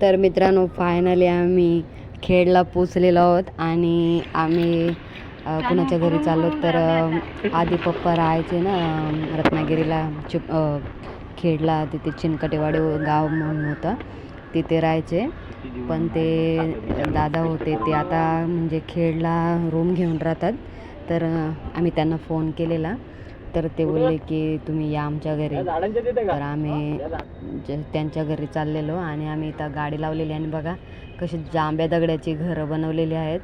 तर मित्रांनो फायनली आम्ही खेडला पोचलेलो आहोत आणि आम्ही कुणाच्या घरी चाललो तर आधी पप्पा राहायचे ना रत्नागिरीला चिप खेडला तिथे चिनकटेवाडी गाव म्हणून होतं. तिथे राहायचे. पण ते दादा होते ते आता म्हणजे खेडला रूम घेऊन राहतात. तर आम्ही त्यांना फोन केलेला. तर ते बोलले की तुम्ही या आमच्या घरी. तर आम्ही ज- त्यांच्या घरी चाललेलो आणि आम्ही इथं गाडी लावलेली आणि बघा कशी जांभ्या दगडाची घरं बनवलेली आहेत.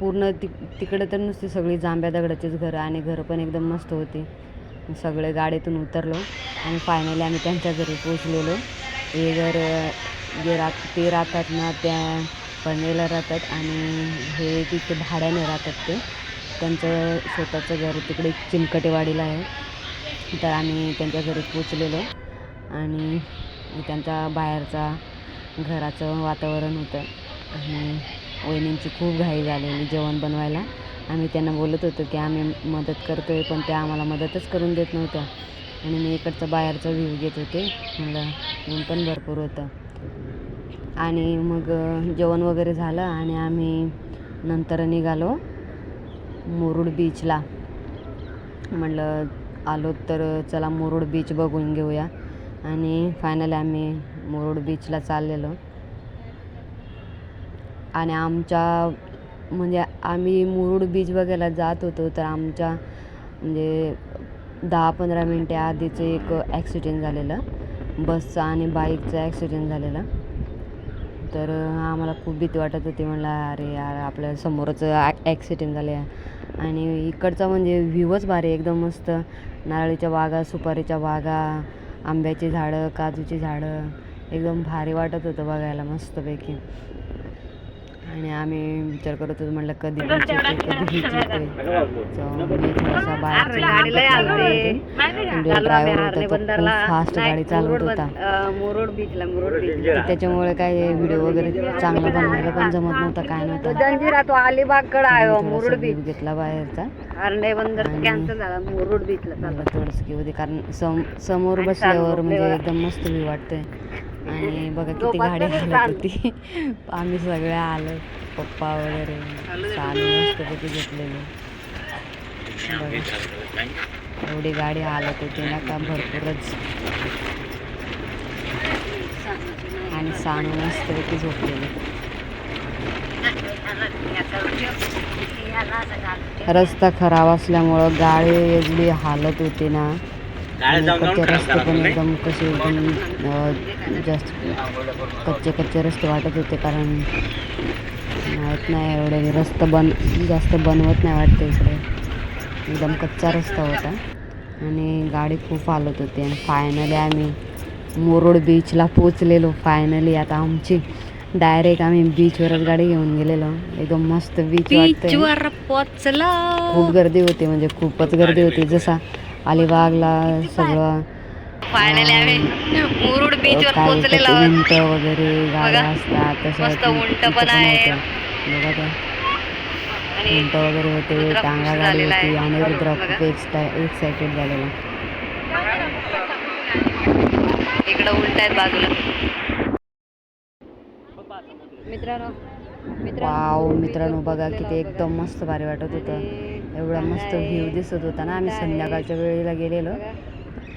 पूर्ण ति तिकडे तर नुसती सगळी जांभ्या दगडाचीच घरं आणि घरं पण एकदम मस्त होती. सगळे गाडीतून उतरलो आणि फायनली आम्ही त्यांच्या घरी पोचलेलो हे घर जे राहत ते राहतात ना त्या पनवेलला राहतात आणि हे तिथे भाड्याने राहतात ते. त्यांचं स्वतःचं घर तिकडे चिमकटेवाडीला आहे. तर आम्ही त्यांच्या घरी पोचलेलो आणि त्यांचा बाहेरचा घराचं वातावरण होतं. आणि वहिनींची खूप घाई झालेली जेवण बनवायला. आम्ही त्यांना बोलत होतो की आम्ही मदत करतो आहे पण त्या आम्हाला मदतच करून देत नव्हत्या. आणि मी इकडचा बाहेरचा व्ह्यू घेत होते. म्हणलं ऊन पण भरपूर होतं. आणि मग जेवण वगैरे झालं आणि आम्ही नंतर निघालो. मुरुड बीचला म्हटलं आलो तर चला मुरुड बीच बघून घेऊया. आणि फायनली आम्ही मुरुड बीचला चाललेलो. आणि आमच्या म्हणजे आम्ही मुरुड बीच बघायला जात होतो तर आमच्या म्हणजे दहा पंधरा मिनटे आधीचं एक ॲक्सिडेंट झालेलं. बसचा आणि बाईकचा ॲक्सिडेंट झालेला. तर आम्हाला खूप भीती वाटत होती. म्हणलं अरे यार आपल्या समोरच ॲक्सिडेंट झाले आणि इकडचा म्हणजे व्ह्यूच भारी एकदम मस्त. नारळीच्या बागा सुपारीच्या बागा आंब्याची झाडं काजूची झाडं. एकदम भारी वाटत होतं बघायला मस्तपैकी. आणि आम्ही विचार करत होतो म्हटलं कधी कधी थोडासा बाहेर फास्ट गाडी चालवत होता. मुरुड बीचला मुरुड बीच तर त्याच्यामुळे काय व्हिडिओ वगैरे चांगला बनवायला पण जमत नव्हता काय नव्हता. जंजिरा तो अलिबागकडे आहे हो, मी मुरुड थोडासा बीच view घेतला बाहेरचा. हरणे बंदर आणि- कॅन्सल झाला मुरुड बीचला चालला. मला थोडंसं घेऊ दे कारण सम समोर बसल्यावर म्हणजे एकदम मस्त व्ह्यू वाटतंय. आणि बघा किती गाडी हालत होती आम्ही सगळे आलो पप्पा वगैरे. चालू मस्तपैकी घेतलेले बघा. एवढी गाडी हालत होती ना का भरपूरच. आणि सानू मस्तपैकी झोपलेली. रस्ता खराब असल्यामुळं गाडी एवढी हालत होती ना. कच्चे रस्ते पण एकदम कसे एकदम जास्त कच्चे कच्चे रस्ते वाटत होते कारण माहीत नाही एवढे रस्ता बन जास्त बनवत नाही वाटतं इकडे. एकदम कच्चा रस्ता होता. आणि गाडी खूप हालत होती. आणि फायनली आम्ही मुरुड बीचला पोचलेलो फायनली आता आमची डायरेक्ट आम्ही बीचवरच गाडी घेऊन गेलेलो. एकदम मस्त बीच वाटतंय. बीचवर पोचला खूप गर्दी होती. म्हणजे खूपच गर्दी होती. जसा अलिबागला सगळं मुरुड पोचलेलो बोलतात, आहोत उंट वगैरे गाड्या. असतात तशा मस्त ती- उंट पण आहे. बघा त्या उंट वगैरे होते टांगा झालेला होती. आणि रुद्र. खूप एक्साइटेड झालेला इकडं उलट आहेत बाजूला मित्रांनो वाव मित्रांनो बघा किती एकदम मस्त भारी वाटत होतं. एवढा मस्त व्ह्यू दिसत होता ना आम्ही संध्याकाळच्या वेळेला गेलेलो.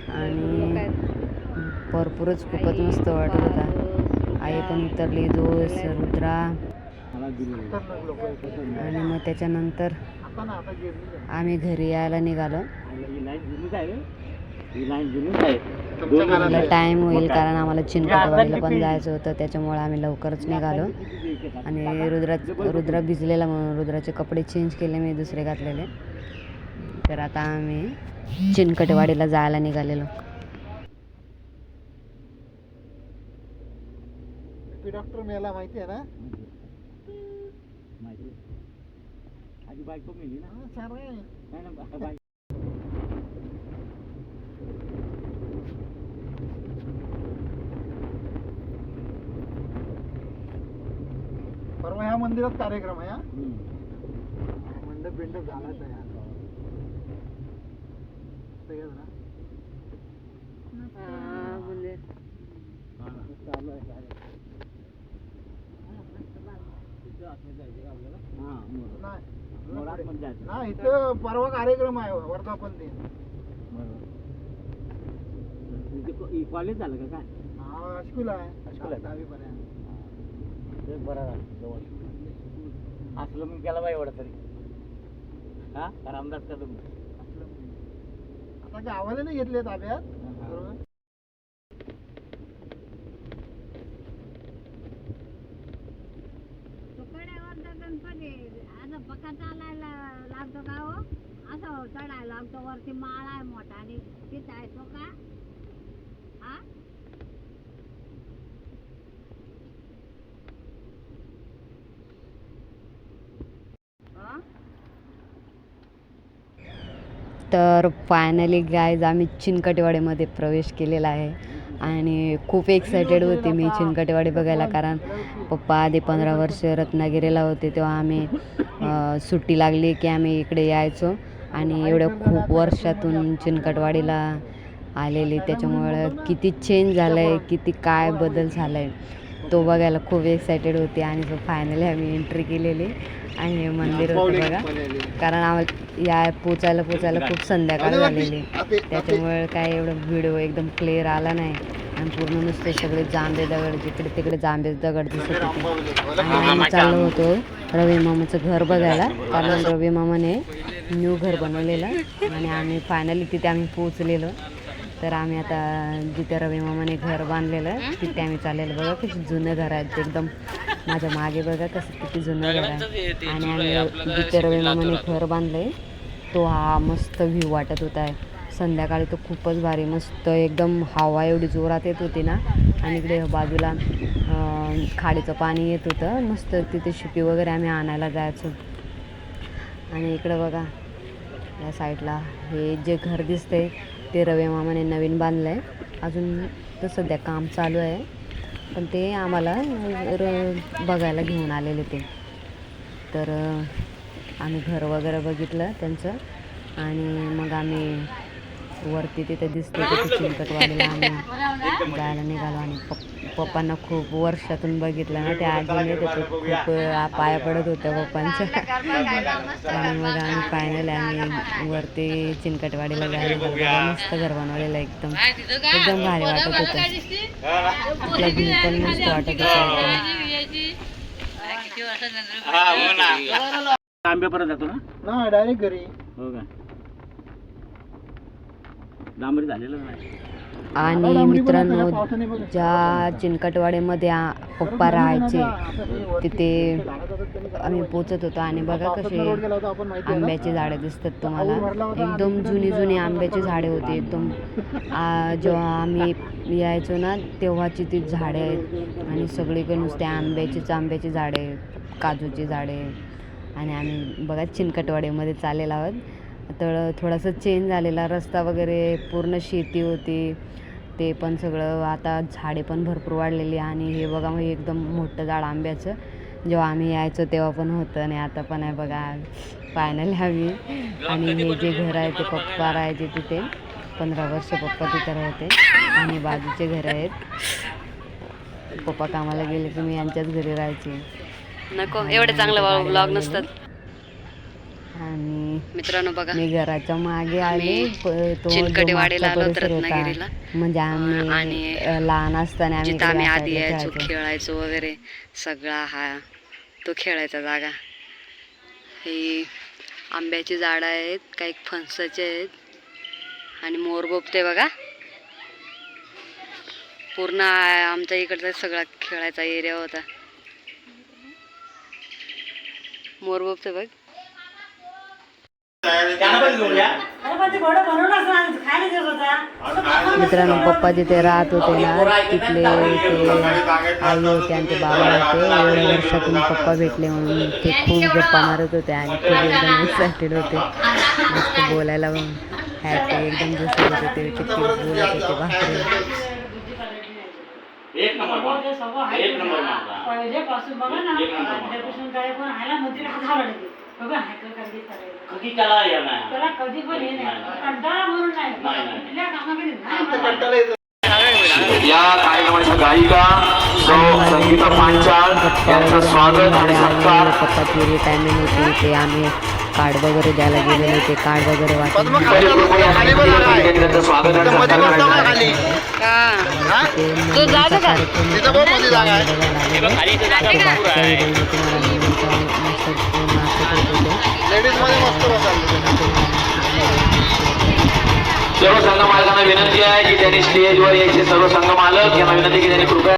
आणि भरपूरच खूपच मस्त वाटत होता. आई पण उतरली जोस रुद्रा. आणि मग त्याच्यानंतर आम्ही घरी यायला निघालो. मला टाईम होईल कारण आम्हाला चिनकटवाडीला पण जायचं होतं त्याच्यामुळे आम्ही लवकरच निघालो. आणि रुद्रा रुद्रा भिजलेला म्हणून रुद्राचे कपडे चेंज केले मी दुसरे घातलेले. तर आता आम्ही चिनकटवाडीला जायला निघालेलो. डॉक्टर मेला माहिती आहे ना? हा, छान आहे. मंदिरात कार्यक्रम आहे हा? मंडप बिंडप झालाच आहे चालू आहे कार्यक्रम. नाही. नाही इथं परवा कार्यक्रम आहे वर्धापन दिन. कॉलेज झालं का काय? हा हायस्कूल आहे. हायस्कूल आहे. दहावी पर्यंत ते बरं झालं जवळ. असलं मग केला बाई एवढं तरी. हा? रामदास का तुम्ही. आता गावाला नाही घेतले ताब्यात बरोबर? तुकड्यावर गणपती आता पका चालायला लागतो का हो? असं चढायला लागतो वरती माळ आहे मोठा आणि तिथं आहे तो का? हा? तर फायनली गायज आम्ही चिनकटेवाडीमध्ये प्रवेश केलेला आहे. आणि खूप एक्सायटेड होते मी चिनकटेवाडी बघायला कारण पप्पा आधी पंधरा वर्ष रत्नागिरीला होते तेव्हा आम्ही सुट्टी लागली की आम्ही इकडे यायचो. आणि एवढ्या खूप वर्षातून चिनकटवाडीला आलेली त्याच्यामुळं किती चेंज झालं आहे किती काय बदल झाला आहे तो बघायला खूप एक्सायटेड होते. आणि तो फायनली आम्ही एंट्री केलेली. आणि हे मंदिर होतं बघा. कारण आम्हाला या पोचायला पोचायला खूप संध्याकाळ झालेली. त्याच्यामुळे काय एवढं व्हिडिओ एकदम क्लिअर आला नाही. आणि पूर्ण नुसते सगळे जांभे दगड जिकडे तिकडे जांभे दगड दिसत होते. आणि आम्ही चाललो होतो रवी मामाचं घर बघायला. कारण रवी मामाने न्यू घर बनवलेलं. आणि आम्ही फायनली तिथे आम्ही पोचलेलो तर आम्ही आता जिथे रवी मामाने घर बांधलेलं तिथे आम्ही चाललेलो. बघा कशी जुनं घर आहे. एकदम माझ्या मागे बघा कसं किती जुनं घर आहे. आणि आम्ही जिथे रवी मामाने घर बांधलंय. तो हा मस्त व्ह्यू वाटत होता. आहे संध्याकाळी तो खूपच भारी मस्त एकदम हवा एवढी जोरात येत होती ना. आणि इकडे बाजूला खाडीचं पाणी येत होतं. मस्त तिथे शिपी वगैरे आम्ही आणायला जायचो. आणि इकडं बघा या साईडला हे जे घर दिसतंय ते रवी मामाने नवीन बांधलं आहे अजून तर सध्या काम चालू आहे. पण ते आम्हाला र बघायला घेऊन आलेले ते. तर आम्ही घर वगैरे बघितलं त्यांचं आणि मग आम्ही वरती तिथे दिसतो तिथे चिंकटवाडीला आम्ही. जायला निघालो आणि पप्पा पप्पांना खूप वर्षातून बघितलं ना त्या आजीने ते खूप पाया पडत होत्या पप्पांच्या. आणि मग आम्ही फायनल आम्ही वरती चिनकटवाडीला जायला मस्त घर बनवलेलं आहे एकदम एकदम भारी वाटत होतं. आपला व्ह्यू पण मस्त वाटत होता. एकदम आंब्यापर्यंत जातो ना? ना डायरेक्ट घरी. हो का? डांबरी झालेलं नाही. आणि मित्रांनो ज्या चिनकटवाडीमध्ये आ- पप्पा राहायचे तिथे आम्ही पोचत होतो आणि बघा कसे आंब्याची झाडं दिसतात तुम्हाला. एकदम जुनी जुनी आंब्याची झाडे होती. एकदम आ, जेव्हा आम्ही यायचो ना तेव्हाची ती झाडे आहेत. आणि सगळीकडे नुसते आंब्याचीच आंब्याची झाडे काजूची झाडे आणि आम्ही बघा चिनकटवाडीमध्ये चाललेलो आहोत. तर थोडासा चेंज झालेला. रस्ता वगैरे पूर्ण शेती होती. ते पण सगळं आता झाडे पण भरपूर वाढलेली आणि हे बघा मग एकदम मोठं झाड आंब्याचं. जेव्हा आम्ही यायचो तेव्हा पण होतं आणि आता पण आहे बघा फायनली आम्ही. आणि हे जे घर आहे ते पप्पा राहायचे तिथे. पंधरा वर्ष पप्पा तिथे राहते. आणि बाजूचे घर आहेत. पप्पा कामाला गेले की मी यांच्याच घरी राहायचे. नको एवढे चांगले व्लॉग नसतात. आणि मित्रांनो बघा मी घराच्या मागे आले तो चिनकटेवाडीला मागचा आलो होता. रत्नागिरीला. म्हणजे आम्ही आणि लहान असताना आम्ही जिथं आम्ही आधी यायचो खेळायचो. वगैरे सगळा हा तो खेळायचा जागा ही आंब्याची झाडं आहेत काही फणसाचे आहेत आणि मोरबोपते बघा पूर्ण आमच्या इकडचा सगळा खेळायचा एरिया होता मोरबोपते बघ मित्रांनो पप्पा जिथे राहत होते ना तिथले ते आई होते आणि ते बाबा होते एवढ्या वर्षातून पप्पा भेटले म्हणून ते खूप गप्पा मारत होते आणि खूप एकदम एक्सायटेड होते. मस्त बोलायला हॅपी एकदम जसं होते ते किती बोलत होते बापरे एक नंबर एक नंबर. पहिल्यापासून बघा ना. पहिल्यापासून काय पण हात? आवडते बघा हाय का कधी करायचं कधी त्याला नाही त्याला कधी पण हे नाही नाही. कंटाळा म्हणून नाही नाही, नाही. कुठल्या कामाकडे नाही कंटाळा येतो या कार्यक्रमाच्या गायिका सौ संगीत पांचाळ यांचं स्वागत आणि सत्कार पप्पाची रिटायरमेंट होती ते आम्ही कार्ड वगैरे द्यायला गेलेले ते कार्ड वगैरे वाटून. त्यांचं स्वागत आणि सत्कार हा हा? ते? कार्यक्रम तुम्हाला लेडीजमध्ये मस्त सर्व संघ मालकांना विनंती आहे की त्यांनी स्टेजवर यायचे सर्व संघ मालक यांना विनंती की त्यांनी कृपया